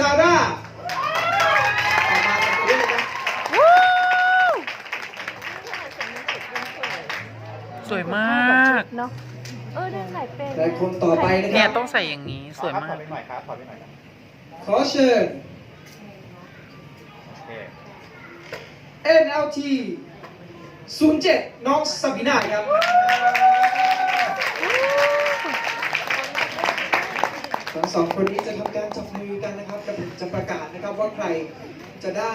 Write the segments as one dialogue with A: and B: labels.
A: ซาร่าออกมาเป็นตัวเลขนะ
B: สวยมาก
C: เนาะเออเดินไหนเป็น
A: และคนต่อไปนะค
B: เนี่ย
A: รับ
B: ต้องใส่อย่างนี้สวยมา
D: ถอกดไปหน่อยครับถอดไปหน่อยครับ
A: ขอเชิญ
D: โอเค
A: NLT 07 น้องซาบิน่าครับ ทั้งสองคนนี้จะทำการจับมือกันนะครับจะจะประกาศนะครับว่าใครจะได้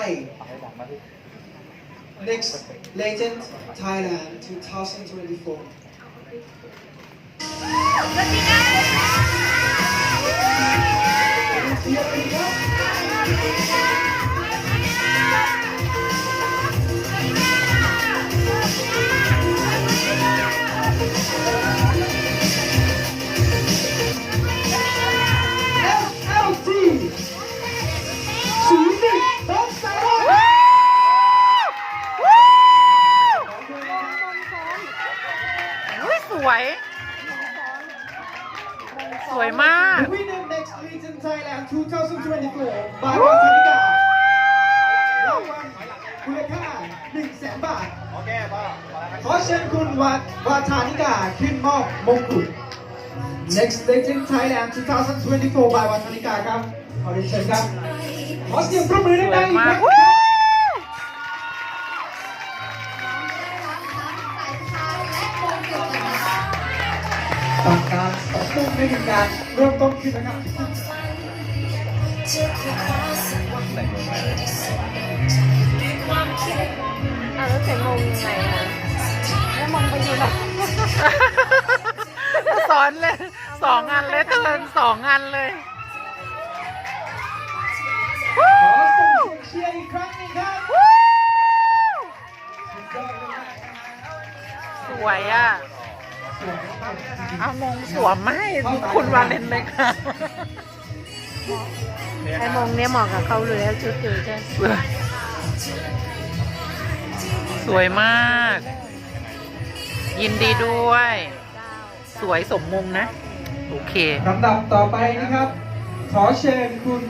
A: Next Legend Thailand 2024
B: วย สวยมาก
A: The winner next Legend Thailand 2024 by วัฒนิการางวัลมูลค่า1แสนบาท
D: โอเคป่ะพอแล้วครับ
A: ขอเชิญคุณวัดวาทานิกาขึ้นมอบมงกุฎ Next Legend Thailand 2024 by วัฒนิกาครับ ขอเรียนเชิญครับ ขอเสียงปรบมือ
B: สวย
A: ดังๆอีกค
B: มา
A: รั้
B: ก
A: ง ตัดการตบมุกให้เป็นการเริ่มต้นขึ้นนะครับ
C: อะแล้วใส่มงยังไงอะแล้วมงไปอยู่ไหน
B: สอนเลยสองอันเลยเตือนสองอันเลย
A: ขอส่งเชียร์อีกครั้งหนึงครับส
B: วยอะ เอามงสวมมาให้คุณวาเลนเลยค่ะ
C: ไอ้มงเนี่ยเหมาะกับเขาเลยแล้วชุดอยู่ใช่
B: สวยสวยมาก ยินดีด้วย สวยสมมงนะ โอเค
A: ลำดับต่อไปนะครับ ขอเชิญคุณ